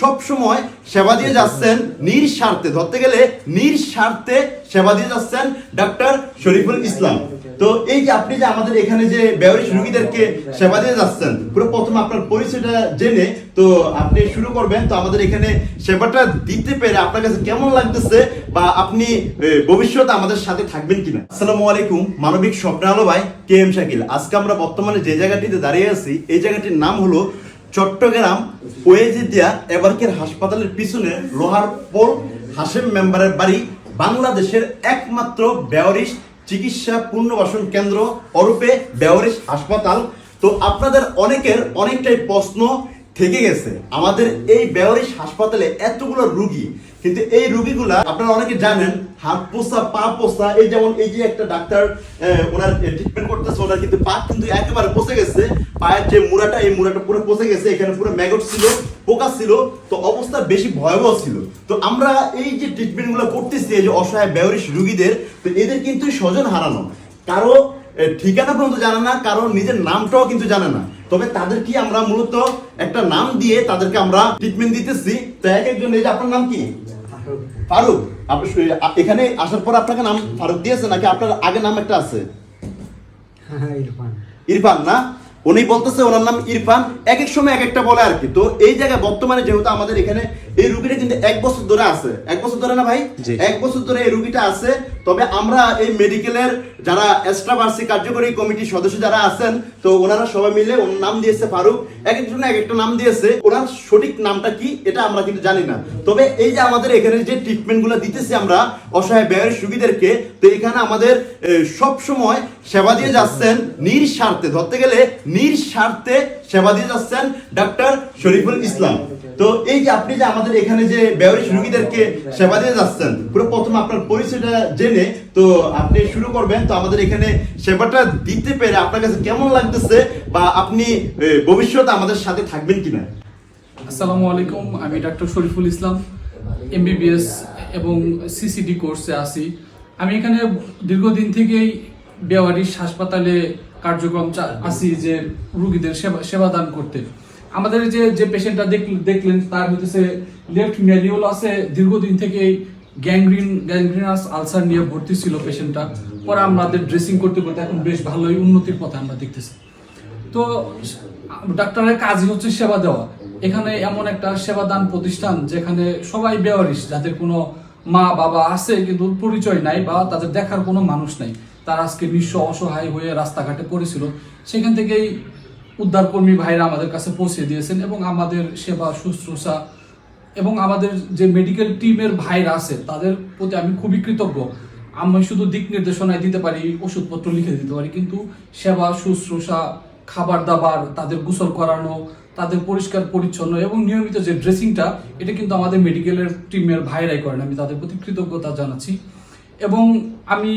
সব সময় সেবা দিয়ে যাচ্ছেন, নিঃস্বার্থে। ধরতে গেলে নিঃস্বার্থে সেবা দিয়ে যাচ্ছেন ডাক্তার শরীফুল ইসলাম। তো এই যে আপনি যে আমাদের এখানে যে বেওয়ারিশ রোগীদেরকে সেবা দিয়ে যাচ্ছেন, পুরো প্রথম আপনার পরিচয়টা জেনে তো আপনি শুরু করবেন। তো আমাদের এখানে সেবাটা দিতে পেরে আপনার কাছে কেমন লাগতেছে বা আপনি ভবিষ্যতে আমাদের সাথে থাকবেন কিনা? আসসালামু আলাইকুম, মানবিক স্বপ্ন আলো ভাই, কে এম শাকিল। আজকে আমরা বর্তমানে যে জায়গাটিতে দাঁড়িয়ে আছি, এই জায়গাটির নাম হলো চট্টগ্রাম, ওয়েজিদিয়া, এবারকের হাসপাতালের পিছনে লোহার পোল হাসেম মেম্বারের বাড়ি, বাংলাদেশের একমাত্র বেওয়ারিশ চিকিৎসা পুনর্বাসন কেন্দ্র অরূপে বেওয়ারিশ হাসপাতাল। তো আপনাদের অনেকের অনেকটাই প্রশ্ন থেকে গেছে। আমাদের এই বেওয়ারিশ হাসপাতালে এতগুলো রুগী, কিন্তু এই রুগীগুলা আপনারা অনেকে জানেন, হাত পোষা পা পোষা এই যেমন এই যে একটা ডাক্তার ওনার ট্রিটমেন্ট করতেছে, ওনার কিন্তু পা কিন্তু একেবারে পচে গেছে। পায়ের যে মুড়াটা, এই মুড়াটা পুরো পচে গেছে, এখানে পুরো ম্যাগট ছিল, পোকা ছিল, তো অবস্থা বেশি ভয়াবহ ছিল। তো আমরা এই যে ট্রিটমেন্টগুলো করতেছি, এই যে অসহায় বেওয়ারিশ রুগীদের, তো এদের কিন্তু স্বজন হারানো। কারও ঠিকানা পর্যন্ত জানে না, কারও নিজের নামটাও কিন্তু জানে না। তবে তাদেরকে আমরা মূলত একটা নাম দিয়ে তাদেরকে আমরা ট্রিটমেন্ট দিতেছি। তো এক একজন এই যে আপনার নাম কি? ফারুক। আপনি এখানে আসার পর আপনাকে নাম ফারুক দিয়েছে নাকি আপনার আগে নাম একটা আছে? হ্যাঁ ইরফান। ইরফান না? উনি বলতেছে ওনার নাম ইরফান এক এক সময় এক একটা বলে আর কি। তো এই জায়গায় বর্তমানে যেহেতু আমাদের এখানে এই রুগীটা কিন্তু এক বছর ধরে আছে। এক বছর ধরে না ভাই? এক বছর ধরে এই রুগীটা আছে। তবে আমরা এই মেডিকেলের যারা এক্সট্রা বার্ষিক কার্যকরী কমিটির সদস্য যারা আছেন তো ওনারা সবাই মিলে ওনার নাম দিয়েছে ফারুক। এক একজন এক একটা নাম দিয়েছে। ওনার সঠিক নামটা কি এটা আমরা কিন্তু জানি না। তবে এই যে আমাদের এখানে যে ট্রিটমেন্টগুলো দিতেছি আমরা অসহায় ব্যয়ের রুগীদেরকে তো এখানে আমাদের সব সময় সেবা দিয়ে যাচ্ছেন নিঃস্বার্থে, ধরতে গেলে নিঃস্বার্থে সেবা দিয়ে যাচ্ছেন ডাক্তার শরীফুল ইসলাম। তো এই যে আপনি যে আমাদের এখানে যে বেওয়ারিশ রুগীদেরকে সেবা দিয়ে যাচ্ছেন, পুরো প্রথম আপনার পরিচয়টা জেনে তো আপনি শুরু করবেন। তো আমাদের এখানে সেবাটা দিতে পেরে আপনার কাছে কেমন লাগতেছে বা আপনি ভবিষ্যতে আমাদের সাথে থাকবেন কিনা? আসসালামু আলাইকুম, আমি ডাক্তার শরীফুল ইসলাম, এমবিবিএস এবং সিসিডি কোর্সে আছি। আমি এখানে দীর্ঘদিন থেকেই বেওয়ারিশ হাসপাতালে কার্যক্রম আছি যে রুগীদের সেবা সেবাদান করতে। আমাদের যে যে পেশেন্টটা দেখলেন তার হইতেছে লেফট ম্যালিওল আছে। দীর্ঘদিন থেকেই গ্যাংগ্রিন গ্যাংগ্রিনাস আলসার নিয়ে ভর্তি ছিল পেশেন্টটা পরে আমাদের ড্রেসিং করতে করতে এখন বেশ ভালোই উন্নতির পথে আমরা দেখতেছি। তো ডাক্তারের কাজই হচ্ছে সেবা দেওয়া। এখানে এমন একটা সেবাদান প্রতিষ্ঠান যেখানে সবাই বেওয়ারিশ যাদের কোনো মা বাবা আছে কিন্তু পরিচয় নাই বা তাদের দেখার কোনো মানুষ নাই। তারা আজকে নিঃস্ব অসহায় হয়ে রাস্তাঘাটে পড়েছিল। সেখান থেকেই উদ্ধারকর্মী ভাইরা আমাদের কাছে পৌঁছে দিয়েছেন এবং আমাদের সেবা, শুশ্রূষা এবং আমাদের যে মেডিকেল টিমের ভাইরা আছে, তাদের প্রতি আমি খুবই কৃতজ্ঞ। আমি শুধু দিক নির্দেশনায় দিতে পারি, ওষুধপত্র লিখে দিতে পারি, কিন্তু সেবা, শুশ্রূষা, খাবার দাবার, তাদের গোসল করানো, তাদের পরিষ্কার পরিচ্ছন্ন এবং নিয়মিত যে ড্রেসিংটা এটা কিন্তু আমাদের মেডিকেলের টিমের ভাইরাই করেন। আমি তাদের প্রতি কৃতজ্ঞতা জানাচ্ছি। এবং আমি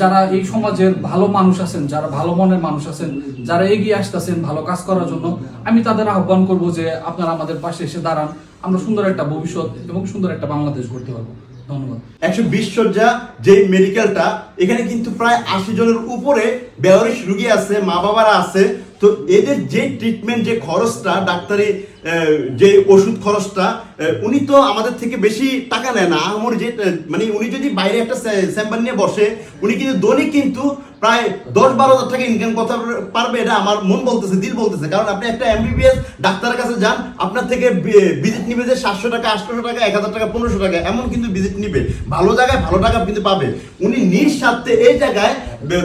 যারা এই সমাজের ভালো মানুষ আছেন, যারা ভালো মনের মানুষ আছেন, যারা এগিয়ে আসতেছেন ভালো কাজ করার জন্য, আমি তাদের আহ্বান করব যে আপনারা আমাদের পাশে এসে দাঁড়ান। আমরা সুন্দর একটা ভবিষ্যৎ এবং সুন্দর একটা বাংলাদেশ গড়তে পারব। ধন্যবাদ। একশো বিশ শয্যা যে মেডিকেলটা এখানে কিন্তু প্রায় আশি জনের উপরে রুগী আছে মা বাবারা আছে। তো এদের যে ট্রিটমেন্ট যে খরচটা, ডাক্তারি যে ওষুধ খরচটা উনি তো আমাদের থেকে বেশি টাকা নেয় না। আমার যে মানে উনি যদি বাইরে একটা চেম্বার নিয়ে বসে, উনি কিন্তু দৈনিক কিন্তু প্রায় দশ বারো হাজার টাকা ইনকাম করতে পারবে এটা আমার মন বলতেছে, দিল বলতেছে। কারণ আপনি একটা এমবিবিএস ডাক্তারের কাছে যান, আপনার থেকে ভিজিট নিবে যে সাতশো টাকা, আটশো টাকা, এক হাজার টাকা, পনেরোশো টাকা, এমন কিন্তু ভিজিট নিবে। ভালো জায়গায় ভালো টাকা কিন্তু পাবে। উনি নিঃস্বার্থে এই জায়গায়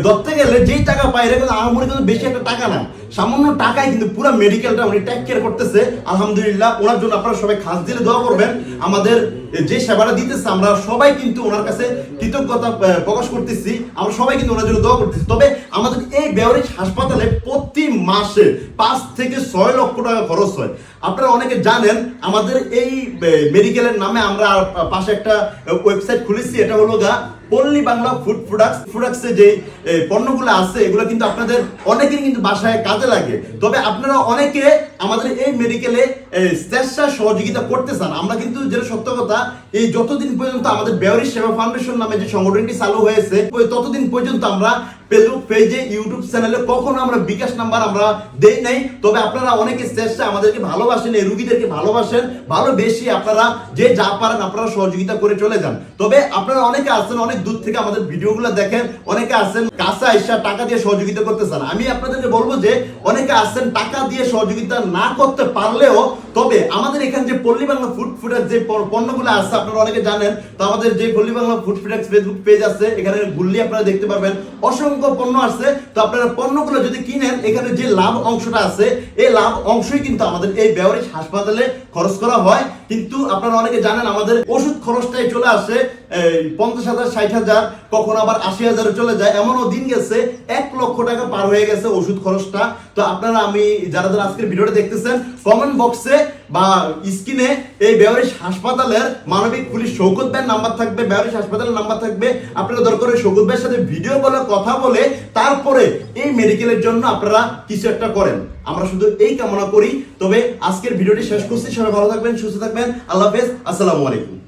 ধরতে গেলে যেই টাকা পায় এটা কিন্তু আহামরি কিন্তু বেশি একটা টাকা না। সামান্য টাকায় কিন্তু পুরো মেডিকেলটা উনি টেক কেয়ার করতেছে। আলহামদুলিল্লাহ, ওনার জন্য আপনারা সবাই খাস দিলে দোয়া করবেন। আমাদের যে সেবাটা দিতেছে, আমরা সবাই কিন্তু ওনার কাছে কৃতজ্ঞতা প্রকাশ করতেছি। আমরা সবাই কিন্তু ওনার জন্য দোয়া করতেছি। তবে আমাদের এই বেওয়ারিজ হাসপাতালে প্রতি মাসে পাঁচ থেকে ছয় লক্ষ টাকা খরচ হয়। আপনারা অনেকে জানেন, আমাদের এই মেডিকেলের নামে আমরা পাশে একটা ওয়েবসাইট খুলেছি, এটা হলো গা পল্লী বাংলা ফুড প্রোডাক্টস প্রোডাক্টসে যে পণ্যগুলো আছে, এগুলো কিন্তু আপনাদের অনেকেরই কিন্তু বাসায় কাজে লাগে। তবে আপনারা অনেকে আমাদের এই মেডিকেলে স্বেচ্ছা সহযোগিতা করতে চান। আমরা কিন্তু যেটা সত্য কথা, এই যতদিন পর্যন্ত আমাদের বেওয়ারি সেবা ফাউন্ডেশন নামে যে সংগঠনটি চালু হয়েছে, ততদিন পর্যন্ত আমরা ফেসবুক পেজে ইউটিউব চ্যানেলে কখনো আমরা বিকাশ নাম্বার আমরা দেই নাই। তবে আপনারা অনেকে চেষ্টা আমাদেরকে ভালোবাসেন, এই রুগীদেরকে ভালোবাসেন। ভালোবেসে আপনারা যে যা পারেন আপনারা সহযোগিতা করে চলে যান। তবে আপনারা অনেকে আছেন, অনেক দূর থেকে আমাদের ভিডিওগুলো দেখেন, অনেকে আছেন কাছে আইসা টাকা দিয়ে সহযোগিতা করতে চান। আমি আপনাদেরকে বলব যে, অনেকে আছেন টাকা দিয়ে সহযোগিতা না করতে পারলেও, তবে আমাদের এখানে যে পল্লী বাংলা ফুড ফুডের যে পণ্যগুলো আছে, আপনারা অনেকে জানেন, তো আমাদের যে পল্লী বাংলা ফুড ফুডের ফেসবুক পেজ আছে, এখানে ঘুরলে আপনারা দেখতে পারবেন। অসংখ্য পণ্য আছে, তো আপনারা পণ্যগুলো যদি কিনেন, এখানে যে লাভ অংশটা আছে, এই লাভ অংশই কিন্তু আমাদের এই ব্যবহারিক হাসপাতালে খরচ করা হয়। কিন্তু আপনারা অনেকে জানেন আমাদের ওষুধ খরচটাই চলে আসে পঞ্চাশ হাজার, ষাট হাজার, কখন আবার আশি হাজারে চলে যায়। এমনও দিন গেছে, এক লক্ষ টাকা পার হয়ে গেছে ওষুধ খরচটা। তো আপনারা, আমি, যারা যারা আজকের ভিডিওটা দেখতেছেন কমেন্ট বক্সে বা স্ক্রিনে এই বেওয়ারিশ হাসপাতালের মানবিক পুলিশ শৌকত ভাইয়ের নাম্বার থাকবে, বেওয়ারিশ হাসপাতালের নাম্বার থাকবে। আপনারা দরকার শৌকত ভাইয়ের সাথে ভিডিও বলে, কথা বলে, তারপরে এই মেডিকেলের জন্য আপনারা কিছু একটা করেন। আমরা শুধু এই কামনা করি। তবে আজকের ভিডিওটি শেষ করছি। সবাই ভালো থাকবেন, সুস্থ থাকবেন। আল্লাহ হাফেজ। আসসালামু আলাইকুম।